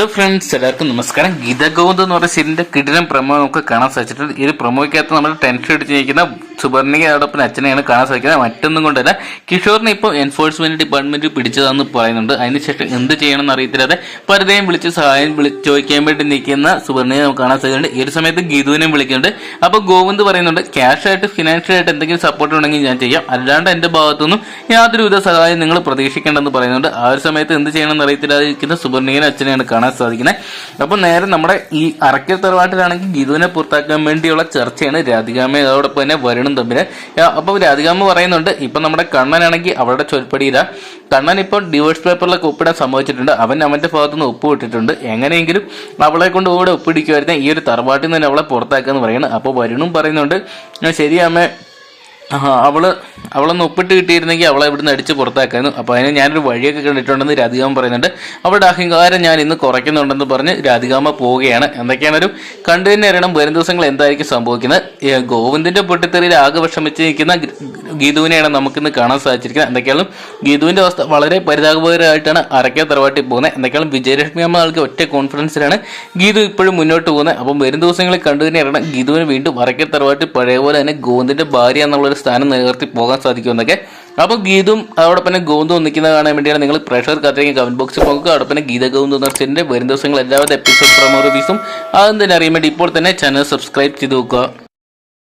Hello friends എല്ലാവർക്കും നമസ്കാരം. ഗീത ഗോവിന്ദ് എന്ന് പറയുന്ന സീരിന്റെ കിടിലം പ്രമോ നമുക്ക് കാണാൻ സാധിച്ചിട്ടുണ്ട്. ഒരു പ്രമോയ്ക്കകത്ത് നമ്മൾ ടെൻഷൻ അടിച്ച് നിൽക്കുന്ന സുവർണികയോടൊപ്പം അച്ഛനെയാണ് കാണാൻ സാധിക്കുന്നത്. മറ്റൊന്നും കൊണ്ടല്ല. കിഷോറിനെ ഇപ്പോൾ എൻഫോഴ്സ്മെന്റ് ഡിപ്പാർട്ട്മെന്റ് പിടിച്ചതാണെന്ന് പറയുന്നുണ്ട്. അതിനുശേഷം എന്ത് ചെയ്യണമെന്ന് അറിയത്തില്ലാതെ പലരെയും വിളിച്ച് സഹായം ചോദിക്കാൻ വേണ്ടി നിൽക്കുന്ന സുബർണിയെ നമുക്ക് കാണാൻ സാധിക്കുന്നുണ്ട്. ഈ ഒരു സമയത്ത് ഗീതുവിനെയും വിളിക്കുന്നുണ്ട്. അപ്പോൾ ഗോവിന്ദ് പറയുന്നുണ്ട് ക്യാഷ് ആയിട്ട് ഫിനാൻഷ്യൽ ആയിട്ട് എന്തെങ്കിലും സപ്പോർട്ട് ഉണ്ടെങ്കിൽ ഞാൻ ചെയ്യാം. അല്ലാണ്ട് എന്റെ ഭാഗത്തുനിന്നും യാതൊരുവിധ സഹായം നിങ്ങൾ പ്രതീക്ഷിക്കേണ്ടെന്ന് പറയുന്നുണ്ട്. ആ ഒരു സമയത്ത് എന്ത് ചെയ്യണമെന്ന് അറിയത്തില്ലാതിരിക്കുന്ന സുബർണിയെ അച്ഛനെയാണ് കാണാൻ സാധിക്കുന്നത്. അപ്പോൾ നേരെ നമ്മുടെ ഈ അറക്കൽ തറവാട്ടിലാണെങ്കിൽ ഗീതുവിനെ പുറത്താക്കാൻ വേണ്ടിയുള്ള ചർച്ചയാണ്. രാധികാമേ അതോടൊപ്പം തന്നെ വരുണും തമ്മിൽ. അപ്പോൾ രാധികാമ്മ പറയുന്നുണ്ട്. ഇപ്പം നമ്മുടെ കണ്ണനാണെങ്കിൽ അവളുടെ ചൊൽപ്പടിയില്ല കണ്ണൻ ഇപ്പോൾ ഡിവോഴ്സ് പേപ്പറിലൊക്കെ ഒപ്പിടാൻ സംഭവിച്ചിട്ടുണ്ട് അവൻ അവന്റെ ഭാഗത്തുനിന്ന് ഒപ്പ് വിട്ടിട്ടുണ്ട്. എങ്ങനെയെങ്കിലും അവളെ കൊണ്ട് കൂടെ ഒപ്പിടിക്കുമായിരുന്നെ. ഈ ഒരു തറവാട്ടിൽ നിന്ന് തന്നെ അവളെ പുറത്താക്കുക എന്ന് പറയുന്നത് അപ്പോൾ വരുണും പറയുന്നുണ്ട് "ആ, ശരി ആ അവൾ അവളൊന്ന് ഒപ്പിട്ട് കിട്ടിയിരുന്നെങ്കിൽ അവളെ ഇവിടുന്ന് അടിച്ച് പുറത്താക്കായിരുന്നു. അപ്പോൾ അതിന് ഞാനൊരു വഴിയൊക്കെ കണ്ടിട്ടുണ്ടെന്ന് രാധികാമ പറയുന്നുണ്ട്. അവളുടെ അഹങ്കാരം ഞാൻ ഇന്ന് കുറയ്ക്കുന്നുണ്ടെന്ന് പറഞ്ഞ് രാധികാമ പോവുകയാണ്. എന്തൊക്കെയാണ് ഒരു കണ്ടു തന്നെ അറിയണം വരും ദിവസങ്ങൾ എന്തായിരിക്കും സംഭവിക്കുന്നത്. ഗോവിന്ദിന്റെ പൊട്ടിത്തെറിയിൽ ആകെ വിഷമിച്ച് നിൽക്കുന്ന ഗീതുവിനെയാണ് നമുക്കിന്ന് കാണാൻ സാധിച്ചിരിക്കുന്നത്. എന്തൊക്കെയാലും ഗീതുവിന്റെ അവസ്ഥ വളരെ പരിതാപകരമായിട്ടാണ് അരക്കേ തറവാട്ടിൽ പോകുന്നത്. എന്തൊക്കെയാലും വിജയലക്ഷ്മി അമ്മ ആൾക്ക് ഒറ്റ കോൺഫിഡൻസിലാണ് ഗീതു ഇപ്പോഴും മുന്നോട്ട് പോകുന്നത്. അപ്പം വരും ദിവസങ്ങളിൽ കണ്ടു തന്നെ അറിയണം ഗീതുവിന് വീണ്ടും അരക്കേ തറവാട്ടിൽ പഴയ പോലെ തന്നെ ഗോവിന്ദിന്റെ ഭാര്യ എന്നുള്ളൊരു സ്ഥാനം നിലനിർത്തി പോകാൻ സാധിക്കുമെന്നൊക്കെ അപ്പോൾ ഗീതും അതോടൊപ്പം ഗോവിന്ദും നിൽക്കുന്നത് കാണാൻ വേണ്ടിയാണ് നിങ്ങൾ പ്രഷർ കാത്തിരിക്കും കമന്റ് ബോക്സിൽ പോകുക അതോടൊപ്പം തന്നെ ഗീത ഗോവിന്ദ് വെച്ചിട്ട് വരും ദിവസങ്ങൾ എല്ലാവരും എപ്പിസോഡ് പ്രൊമോ റിവ്യൂസും തന്നെ അറിയാൻ വേണ്ടി ഇപ്പോൾ തന്നെ ചാനൽ സബ്സ്ക്രൈബ് ചെയ്ത് നോക്കുക